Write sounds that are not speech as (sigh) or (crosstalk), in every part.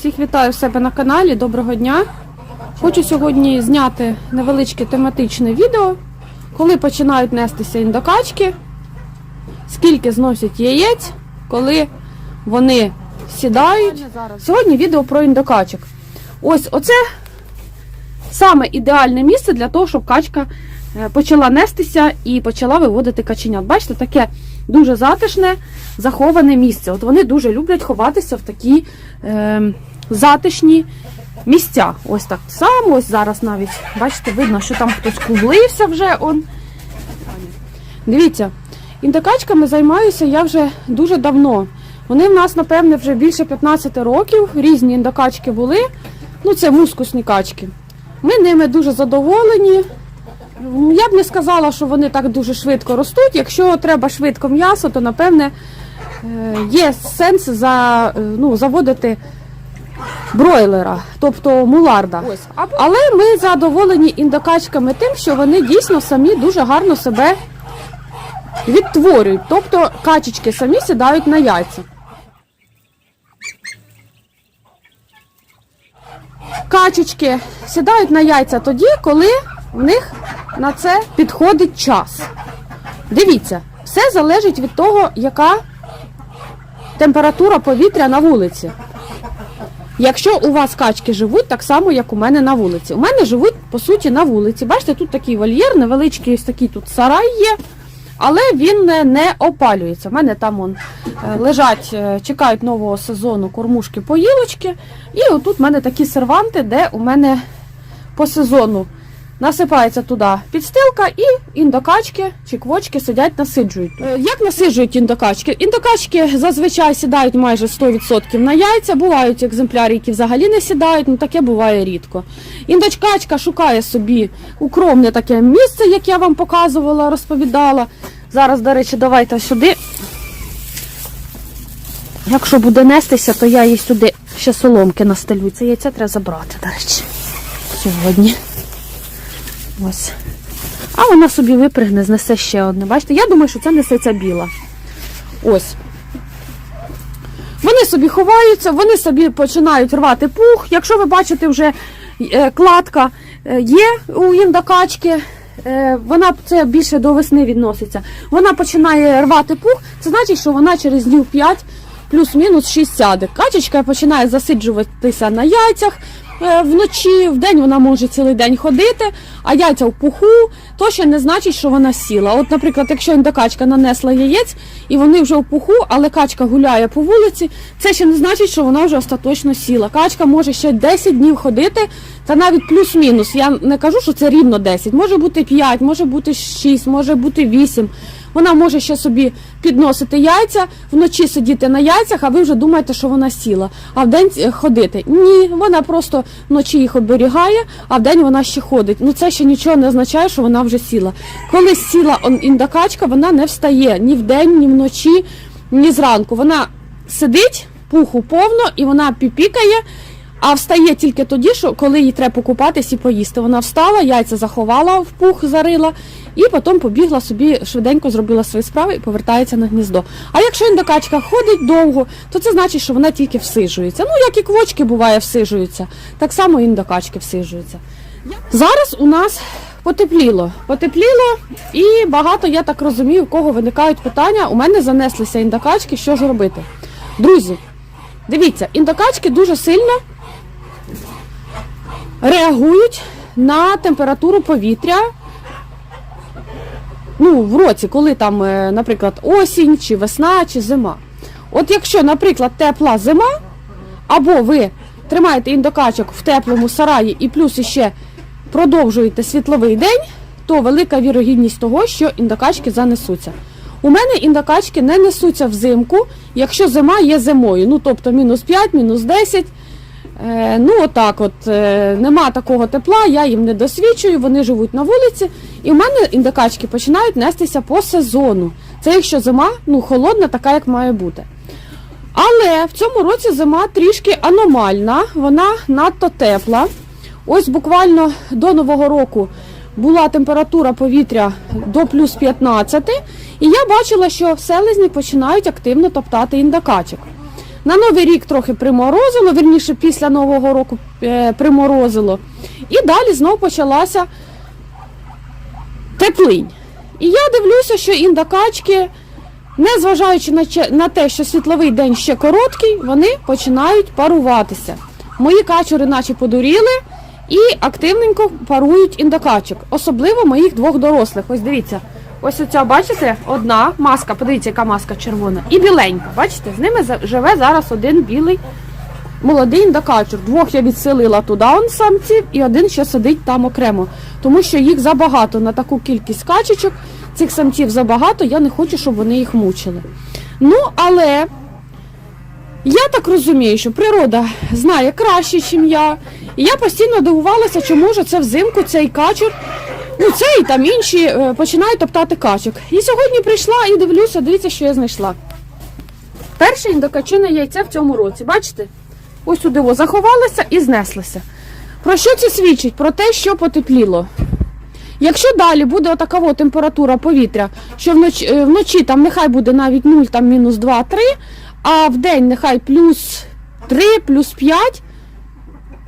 Всіх вітаю в себе на каналі. Доброго дня. Хочу сьогодні зняти невеличке тематичне відео, коли починають нестися індокачки, скільки зносять яєць, коли вони сідають. Сьогодні відео про індокачок. Ось оце саме ідеальне місце для того, щоб качка е, почала нестися і почала виводити каченят. Бачите, таке дуже затишне, заховане місце. От вони дуже люблять ховатися в такі е, затишні місця. Ось так само, ось зараз навіть, бачите, видно, що там хтось кублився вже. Он. Дивіться, індикачками займаюся я вже дуже давно. Вони в нас, напевне, вже більше 15 років. Різні індокачки були. Ну, це мускусні качки. Ми ними дуже задоволені. Я б не сказала, що вони так дуже швидко ростуть. Якщо треба швидко м'ясо, то напевне е, є сенс за, е, ну, заводити бройлера, тобто муларда. Але ми задоволені індокачками тим, що вони дійсно самі дуже гарно себе відтворюють. Тобто качечки самі сідають на яйця. Качечки сідають на яйця тоді, коли в них на це підходить час. Дивіться, все залежить від того, яка температура повітря на вулиці. Якщо у вас качки живуть так само, як у мене на вулиці. У мене живуть, по суті, на вулиці. Бачите, тут такий вольєр, невеличкий ось такий тут сарай є, але він не, опалюється. У мене там он, е, лежать, е, чекають нового сезону кормушки поїлочки. І отут в мене такі серванти, де у мене по сезону насипається туди підстилка і індокачки чи квочки сидять, насиджують. Е, Як насиджують індокачки? Індокачки зазвичай сідають майже 100% на яйця. Бувають екземпляри, які взагалі не сідають, ну таке буває рідко. Індочкачка шукає собі укромне таке місце, як я вам показувала, розповідала. Зараз, до речі, давайте сюди. Якщо буде нестися, то я їй сюди ще соломки настелю. Це яйця треба забрати, до речі, сьогодні. Ось. А вона собі випригне, знесе ще одне. Бачите, я думаю, що це несеться біла. Ось. Вони собі ховаються, вони собі починають рвати пух. Якщо ви бачите, вже е, кладка е, є у індокачки, е, вона це більше до весни відноситься. Вона починає рвати пух, це значить, що вона через днів 5 плюс-мінус 6 сяде. Качечка починає засиджуватися на яйцях. Вночі, в день вона може цілий день ходити, а яйця в пуху, то ще не значить, що вона сіла. От, наприклад, якщо індокачка нанесла яєць і вони вже в пуху, але качка гуляє по вулиці, це ще не значить, що вона вже остаточно сіла. Качка може ще 10 днів ходити, та навіть плюс-мінус. Я не кажу, що це рівно 10. Може бути 5, може бути 6, може бути 8. Вона може ще собі підносити яйця, вночі сидіти на яйцях, а ви вже думаєте, що вона сіла, а вдень е, ходити. Ні, вона просто вночі їх оберігає, а вдень вона ще ходить. Ну це ще нічого не означає, що вона вже сіла. Коли сіла індокачка, вона не встає ні вдень, ні вночі, ні зранку. Вона сидить, пуху повно, і вона піпікає. А встає тільки тоді, що коли їй треба покупатись і поїсти. Вона встала, яйця заховала в пух, зарила, і потім побігла собі швиденько зробила свої справи і повертається на гніздо. А якщо індокачка ходить довго, то це значить, що вона тільки всижується. Ну, як і квочки буває, всижуються, так само і індокачки всижуються. Зараз у нас потепліло. Потепліло, і багато, я так розумію, у кого виникають питання. У мене занеслися індокачки, що ж робити? Друзі, дивіться, індокачки дуже сильно реагують на температуру повітря. Ну, в році, коли там, е, наприклад, осінь, чи весна, чи зима. От якщо, наприклад, тепла зима, або ви тримаєте індокачок в теплому сараї і плюс іще продовжуєте світловий день, то велика вірогідність того, що індокачки занесуться. У мене індокачки не несуться взимку, якщо зима є зимою. Ну, тобто мінус 5, мінус 10. Е, ну, отак от, е, нема такого тепла, я їм не досвідчую, вони живуть на вулиці. І в мене індикачки починають нестися по сезону. Це якщо зима ну, холодна, така, як має бути. Але в цьому році зима трішки аномальна, вона надто тепла. Ось буквально до Нового року була температура повітря до плюс 15, і я бачила, що селезні починають активно топтати індикачок. На Новий рік трохи приморозило, вірніше після Нового року е, приморозило. І далі знов почалася теплинь. І я дивлюся, що індокачки, незважаючи на те, що світловий день ще короткий, вони починають паруватися. Мої качури наче подуріли і активненько парують індокачок, особливо моїх двох дорослих. Ось дивіться, ось оця, бачите, одна маска, подивіться, яка маска червона, і біленька. Бачите, з ними живе зараз один білий молодий індокачур. Двох я відселила туди он самців, і один ще сидить там окремо. Тому що їх забагато на таку кількість качечок, цих самців забагато, я не хочу, щоб вони їх мучили. Ну, але я так розумію, що природа знає краще, ніж я. І я постійно дивувалася, чому ж це взимку цей качур, ну цей там інші е, починають топтати качок. І сьогодні прийшла і дивлюся, дивіться, що я знайшла. Перше індокачине яйце в цьому році, бачите? Ось сюди о, заховалося і знеслося. Про що це свідчить? Про те, що потепліло. Якщо далі буде отакова температура повітря, що вночі, е, вночі там нехай буде навіть 0, там мінус 2-3, а в день нехай плюс 3, плюс 5,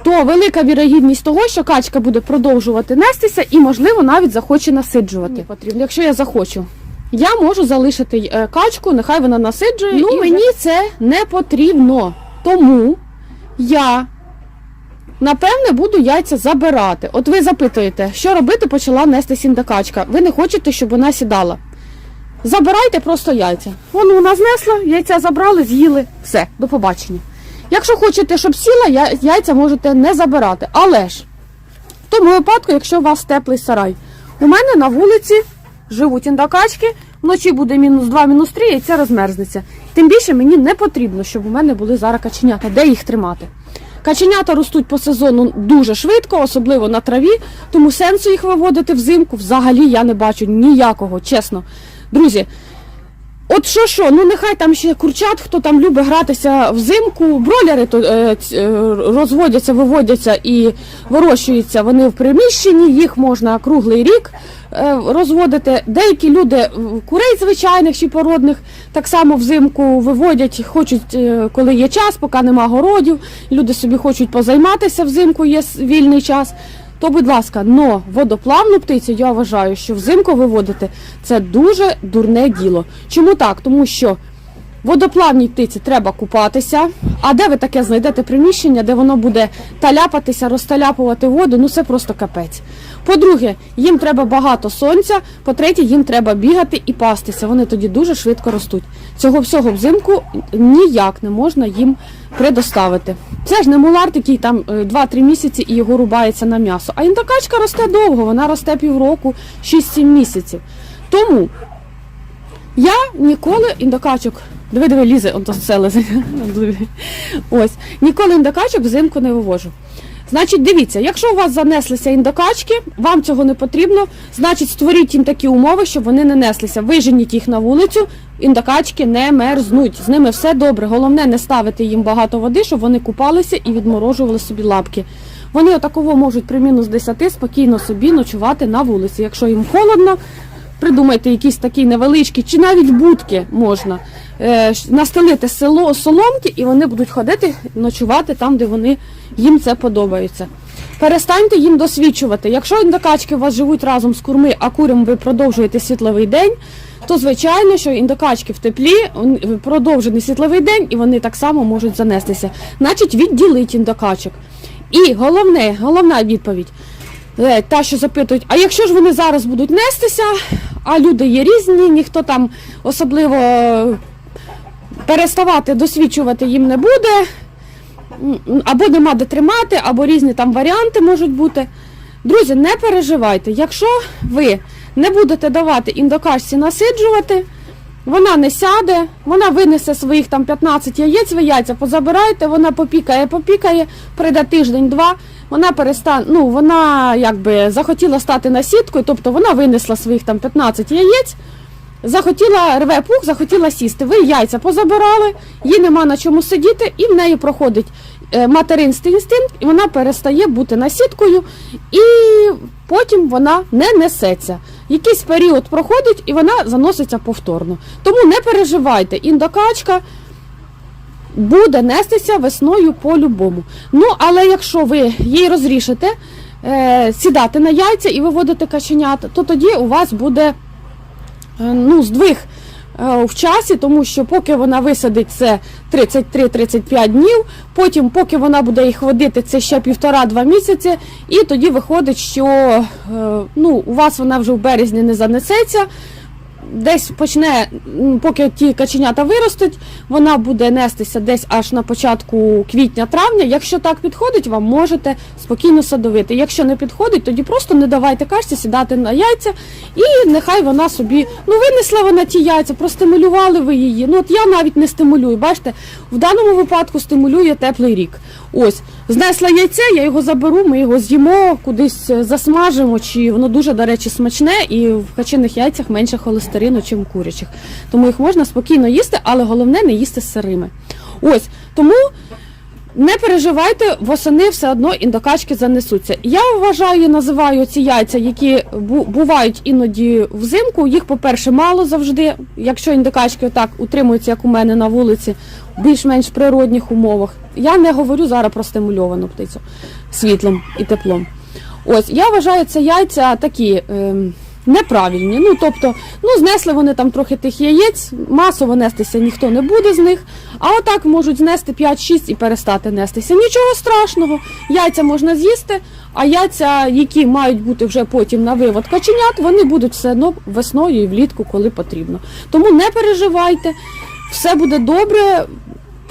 то велика вірогідність того, що качка буде продовжувати нестися і, можливо, навіть захоче насиджувати. Потрібно, якщо я захочу. Я можу залишити е, качку, нехай вона насиджує. Ну, мені це не потрібно. Тому я напевне буду яйця забирати. От ви запитуєте, що робити, почала нести сіндакачка. Ви не хочете, щоб вона сідала. Забирайте просто яйця. Воно вона знесла, яйця забрали, з'їли. Все, до побачення. Якщо хочете, щоб сіла, яйця можете не забирати. Але ж, в тому випадку, якщо у вас теплий сарай, у мене на вулиці живуть індокачки, вночі буде мінус 2, мінус 3, яйця розмерзнеться. Тим більше мені не потрібно, щоб у мене були зараз каченята. Де їх тримати? Каченята ростуть по сезону дуже швидко, особливо на траві, тому сенсу їх виводити взимку взагалі я не бачу ніякого, чесно. Друзі, От що що, ну нехай там ще курчат, хто там любить гратися взимку, бройлери то е, е, розводяться, виводяться і вирощуються вони в приміщенні, їх можна круглий рік е, розводити. Деякі люди курей звичайних чи породних так само взимку виводять, хочуть, е, коли є час, поки нема городів, люди собі хочуть позайматися взимку, є вільний час. То, будь ласка, но водоплавну птицю я вважаю, що взимку виводити це дуже дурне діло. Чому так? Тому що водоплавній птиці треба купатися. А де ви таке знайдете приміщення, де воно буде таляпатися, розталяпувати воду? Ну це просто капець. По-друге, їм треба багато сонця. По-третє, їм треба бігати і пастися. Вони тоді дуже швидко ростуть. Цього всього взимку ніяк не можна їм предоставити. Це ж не мулард, який там е, 2-3 місяці і його рубається на м'ясо. А індокачка росте довго, вона росте півроку, 6-7 місяців. Тому я ніколи індокачок. Диви, диви, лізе, он то селезе. Ось. Ніколи індокачок взимку не вивожу. Значить, дивіться, якщо у вас занеслися індокачки, вам цього не потрібно, значить створіть їм такі умови, щоб вони не неслися. Виженіть їх на вулицю, індокачки не мерзнуть. З ними все добре. Головне не ставити їм багато води, щоб вони купалися і відморожували собі лапки. Вони отаково можуть при мінус 10 спокійно собі ночувати на вулиці. Якщо їм холодно, придумайте якісь такі невеличкі, чи навіть будки можна е, настелити село соломки, і вони будуть ходити ночувати там, де вони їм це подобається. Перестаньте їм досвідчувати. Якщо індокачки у вас живуть разом з курми, а курям ви продовжуєте світловий день, то звичайно, що індокачки в теплі продовжений світловий день, і вони так само можуть занестися. Значить, відділіть індокачок. І головне, головна відповідь. Е, Та, що запитують, а якщо ж вони зараз будуть нестися, а люди є різні, ніхто там особливо е, переставати досвідчувати їм не буде, або нема де тримати, або різні там варіанти можуть бути. Друзі, не переживайте, якщо ви не будете давати індокачці насиджувати, вона не сяде, вона винесе своїх там 15 яєць, ви яйця позабирайте, вона попікає, попікає, прийде тиждень-два, вона перестане, ну вона якби захотіла стати насідкою, тобто вона винесла своїх там 15 яєць, захотіла рве пух, захотіла сісти. Ви яйця позабирали, їй нема на чому сидіти, і в неї проходить е, материнський інстинкт, і вона перестає бути насідкою, і потім вона не несеться. Якийсь період проходить і вона заноситься повторно. Тому не переживайте, індокачка буде нестися весною по-любому. Ну, але якщо ви їй розрішите е, сідати на яйця і виводити каченят, то тоді у вас буде е, ну, здвиг в часі, тому що поки вона висадить це 33-35 днів, потім, поки вона буде їх водити, це ще півтора-два місяці, і тоді виходить, що е, ну, у вас вона вже в березні не занесеться. Десь почне, поки ті каченята виростуть, вона буде нестися десь аж на початку квітня-травня. Якщо так підходить, вам можете спокійно садовити. Якщо не підходить, тоді просто не давайте кашці сідати на яйця, і нехай вона собі ну винесла вона ті яйця, простимулювали ви її. Ну от я навіть не стимулюю. Бачите, в даному випадку стимулює теплий рік. Ось знесла яйце, я його заберу, ми його з'їмо, кудись е, засмажимо. Чи воно дуже, до речі, смачне, і в качиних яйцях менше холестерину, ніж в курячих. Тому їх можна спокійно їсти, але головне не їсти сирими. Ось тому. Не переживайте, восени все одно індокачки занесуться. Я вважаю, називаю ці яйця, які бувають іноді взимку. Їх, по-перше, мало завжди. Якщо індокачки отак утримуються, як у мене на вулиці, в більш-менш природних умовах. Я не говорю зараз про стимульовану птицю світлом і теплом. Ось я вважаю, це яйця такі. ем, Неправильні, ну тобто, ну знесли вони там трохи тих яєць, масово нестися ніхто не буде з них. А отак можуть знести 5-6 і перестати нестися. Нічого страшного, яйця можна з'їсти, а яйця, які мають бути вже потім на вивод каченят, вони будуть все одно весною і влітку, коли потрібно. Тому не переживайте, все буде добре.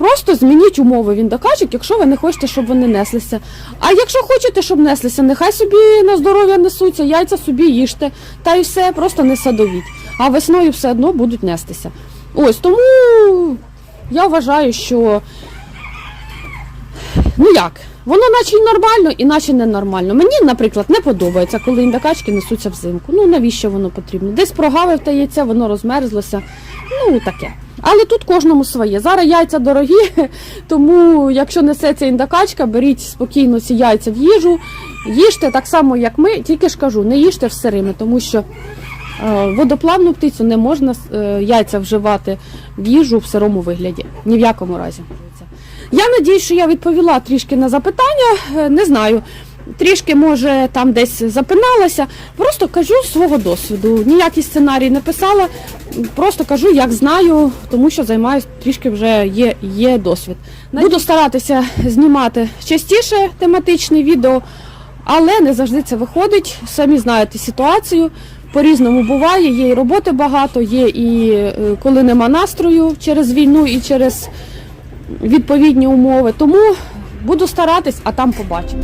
Просто змініть умови віндокачок, якщо ви не хочете, щоб вони неслися. А якщо хочете, щоб неслися, нехай собі на здоров'я несуться, яйця собі їжте, та й все, просто не садовіть. А весною все одно будуть нестися. Ось тому я вважаю, що ну як, воно наче й нормально, і наче ненормально. Мені, наприклад, не подобається, коли індокачки несуться взимку. Ну навіщо воно потрібно? Десь прогавив те яйця, воно розмерзлося. Ну таке. Але тут кожному своє. Зараз яйця дорогі, (laughs) тому якщо несеться індокачка, беріть спокійно ці яйця в їжу, їжте так само, як ми, тільки ж кажу, не їжте в сирими, тому що е, водоплавну птицю не можна е, яйця вживати в їжу в сирому вигляді. Ні в якому разі. Я надіюсь, що я відповіла трішки на запитання. Е, Не знаю. Трішки, може, там десь запиналася. Просто кажу свого досвіду. Ніякий сценарій не писала. Просто кажу, як знаю, тому що займаюся трішки вже є, є досвід. Буду старатися знімати частіше тематичне відео, але не завжди це виходить. Самі знаєте ситуацію. По-різному буває, є і роботи багато, є і е, коли нема настрою через війну і через відповідні умови. Тому буду старатись, а там побачимо.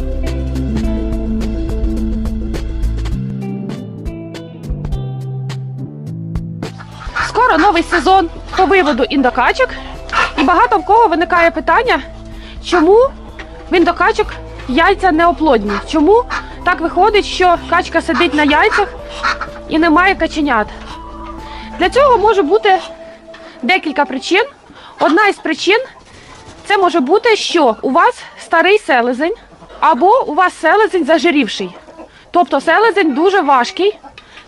Скоро новий сезон по виводу індокачок, і багато в кого виникає питання, чому в індокачок яйця не оплодні? Чому так виходить, що качка сидить на яйцях і немає каченят? Для цього може бути декілька причин. Одна із причин це може бути, що у вас старий селезень, або у вас селезень зажирівший. Тобто селезень дуже важкий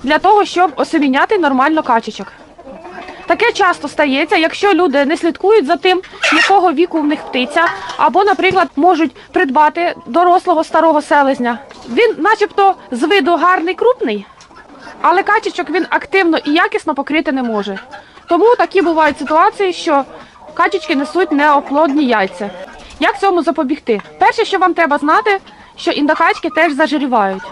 для того, щоб осеміняти нормально качечок. Таке часто стається, якщо люди не слідкують за тим, якого віку в них птиця, або, наприклад, можуть придбати дорослого старого селезня. Він, начебто, з виду гарний крупний, але качечок він активно і якісно покрити не може. Тому такі бувають ситуації, що качечки несуть неоплодні яйця. Як цьому запобігти? Перше, що вам треба знати, що індокачки теж зажирівають.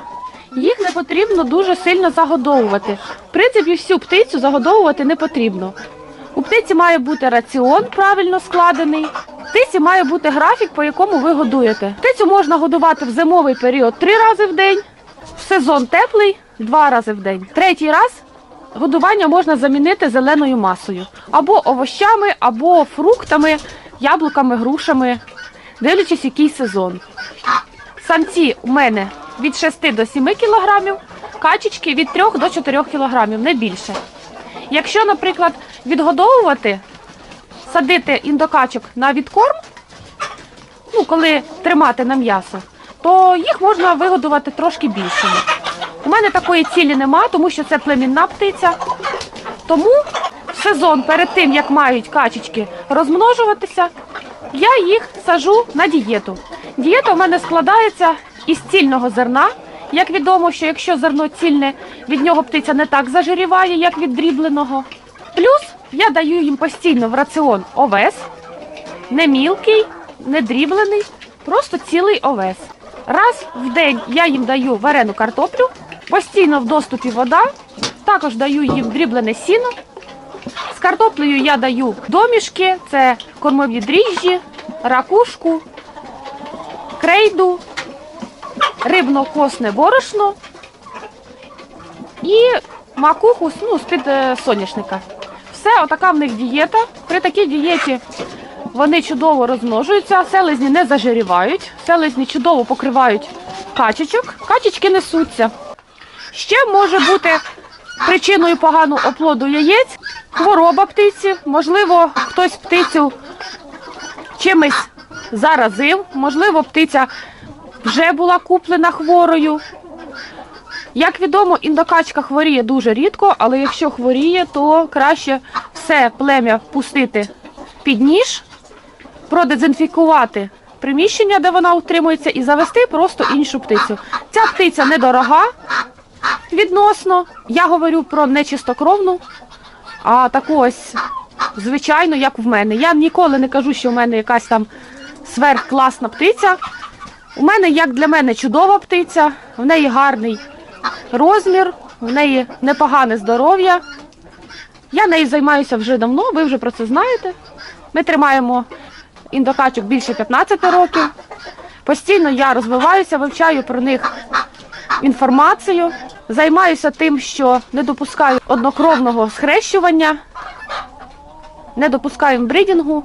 Їх не потрібно дуже сильно загодовувати. В принципі, всю птицю загодовувати не потрібно. У птиці має бути раціон правильно складений. В птиці має бути графік, по якому ви годуєте. Птицю можна годувати в зимовий період три рази в день, в сезон теплий два рази в день. Третій раз годування можна замінити зеленою масою або овощами, або фруктами, яблуками, грушами, дивлячись, який сезон. Самці у мене від 6 до 7 кілограмів, качечки від 3 до 4 кілограмів, не більше. Якщо, наприклад, відгодовувати, садити індокачок на відкорм, ну, коли тримати на м'ясо, то їх можна вигодувати трошки більшими. У мене такої цілі нема, тому що це племінна птиця. Тому в сезон перед тим, як мають качечки розмножуватися, я їх сажу на дієту. Дієта в мене складається із цільного зерна. Як відомо, що якщо зерно цільне, від нього птиця не так зажиріває, як від дрібленого. Плюс я даю їм постійно в раціон овес, не мілкий, не дріблений, просто цілий овес. Раз в день я їм даю варену картоплю, постійно в доступі вода, також даю їм дріблене сіно. З картоплею я даю домішки, це кормові дріжджі, ракушку, крейду, рибно-косне борошно і макуху ну, з-під е, соняшника. Все, отака в них дієта. При такій дієті вони чудово розмножуються, селезні не зажирівають, селезні чудово покривають качечок, качечки несуться. Ще може бути причиною поганого оплоду яєць хвороба птиці. Можливо, хтось птицю чимось заразив, можливо, птиця вже була куплена хворою. Як відомо, індокачка хворіє дуже рідко, але якщо хворіє, то краще все плем'я пустити під ніж, продезінфікувати приміщення, де вона утримується, і завести просто іншу птицю. Ця птиця недорога відносно. Я говорю про нечистокровну, а таку ось звичайно, як в мене. Я ніколи не кажу, що в мене якась там сверхкласна птиця. У мене, як для мене, чудова птиця, в неї гарний розмір, в неї непогане здоров'я. Я нею займаюся вже давно, ви вже про це знаєте. Ми тримаємо індокачок більше 15 років. Постійно я розвиваюся, вивчаю про них інформацію, займаюся тим, що не допускаю однокровного схрещування, не допускаю бридінгу.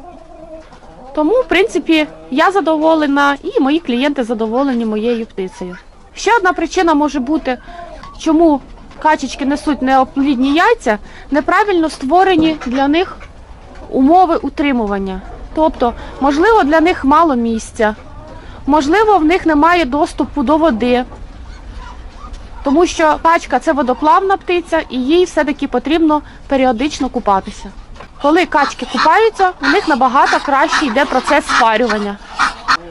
Тому, в принципі, я задоволена і мої клієнти задоволені моєю птицею. Ще одна причина може бути, чому качечки несуть неоплідні яйця, неправильно створені для них умови утримування. Тобто, можливо, для них мало місця, можливо, в них немає доступу до води, тому що качка це водоплавна птиця, і їй все-таки потрібно періодично купатися. Коли качки купаються, у них набагато краще йде процес спарювання.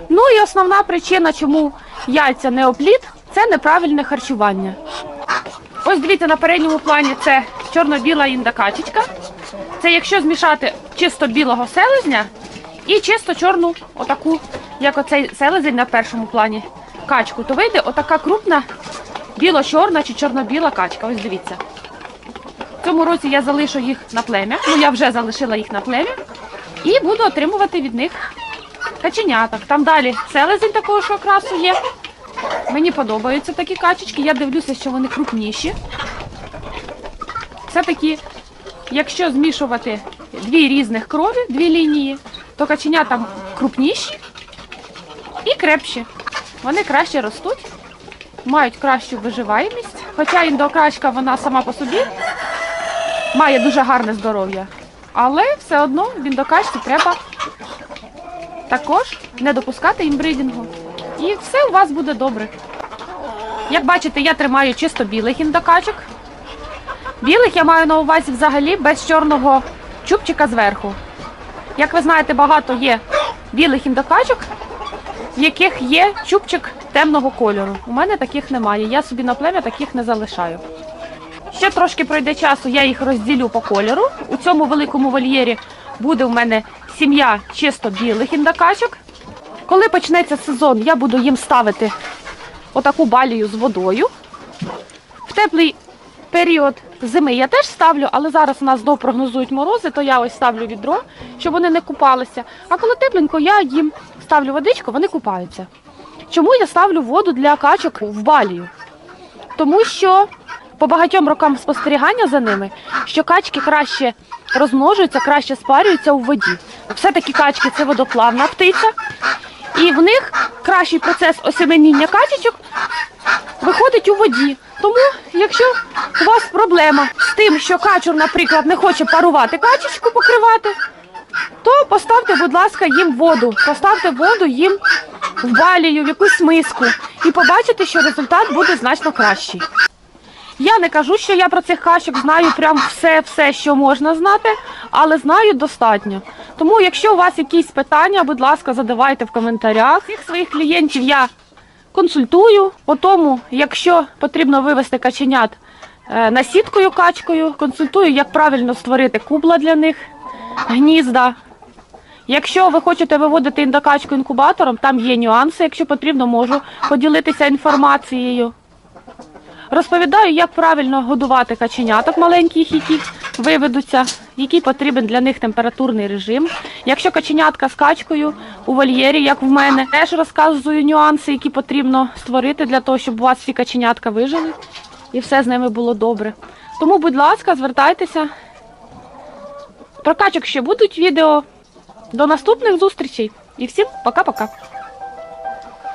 Ну і основна причина, чому яйця не оплід, це неправильне харчування. Ось дивіться на передньому плані це чорно-біла індокачечка. Це якщо змішати чисто білого селезня і чисто чорну, отаку, як оцей селезень на першому плані качку, то вийде отака крупна біло-чорна чи чорно-біла качка. Ось дивіться. В цьому році я залишу їх на плем'я. Ну я вже залишила їх на плем'я і буду отримувати від них каченяток. Там далі селезень такого ж окрасу є. Мені подобаються такі качечки. Я дивлюся, що вони крупніші. Все-таки, якщо змішувати дві різних крові, дві лінії, то каченята крупніші і крепші. Вони краще ростуть, мають кращу виживаємість. Хоча індокачка вона сама по собі має дуже гарне здоров'я. Але все одно в індокачці треба також не допускати імбридінгу. І все у вас буде добре. Як бачите, я тримаю чисто білих індокачок. Білих я маю на увазі взагалі без чорного чубчика зверху. Як ви знаєте, багато є білих індокачок, в яких є чубчик темного кольору. У мене таких немає. Я собі на плем'я таких не залишаю. Ще трошки пройде часу, я їх розділю по кольору. У цьому великому вольєрі буде в мене сім'я чисто білих індокачок. Коли почнеться сезон, я буду їм ставити отаку балію з водою. В теплий період зими я теж ставлю, але зараз у нас знов прогнозують морози, то я ось ставлю відро, щоб вони не купалися. А коли тепленько, я їм ставлю водичку, вони купаються. Чому я ставлю воду для качок в балію? Тому що по багатьом рокам спостерігання за ними, що качки краще розмножуються, краще спарюються у воді. Все-таки качки це водоплавна птиця, і в них кращий процес осеменіння качечок виходить у воді. Тому, якщо у вас проблема з тим, що качур, наприклад, не хоче парувати качечку покривати, то поставте, будь ласка, їм воду. Поставте воду їм в балію, в якусь миску, і побачите, що результат буде значно кращий. Я не кажу, що я про цих качок знаю прям все, все, що можна знати, але знаю достатньо. Тому, якщо у вас якісь питання, будь ласка, задавайте в коментарях. Всіх своїх клієнтів я консультую по тому, якщо потрібно вивести каченят е, на сіткою качкою, консультую, як правильно створити кубла для них, гнізда. Якщо ви хочете виводити індокачку інкубатором, там є нюанси. Якщо потрібно, можу поділитися інформацією. Розповідаю, як правильно годувати каченяток маленьких, які виведуться, який потрібен для них температурний режим. Якщо каченятка з качкою у вольєрі, як в мене, теж розказую нюанси, які потрібно створити для того, щоб у вас всі каченятка вижили і все з ними було добре. Тому, будь ласка, звертайтеся. Про качок ще будуть відео. До наступних зустрічей і всім пока-пока.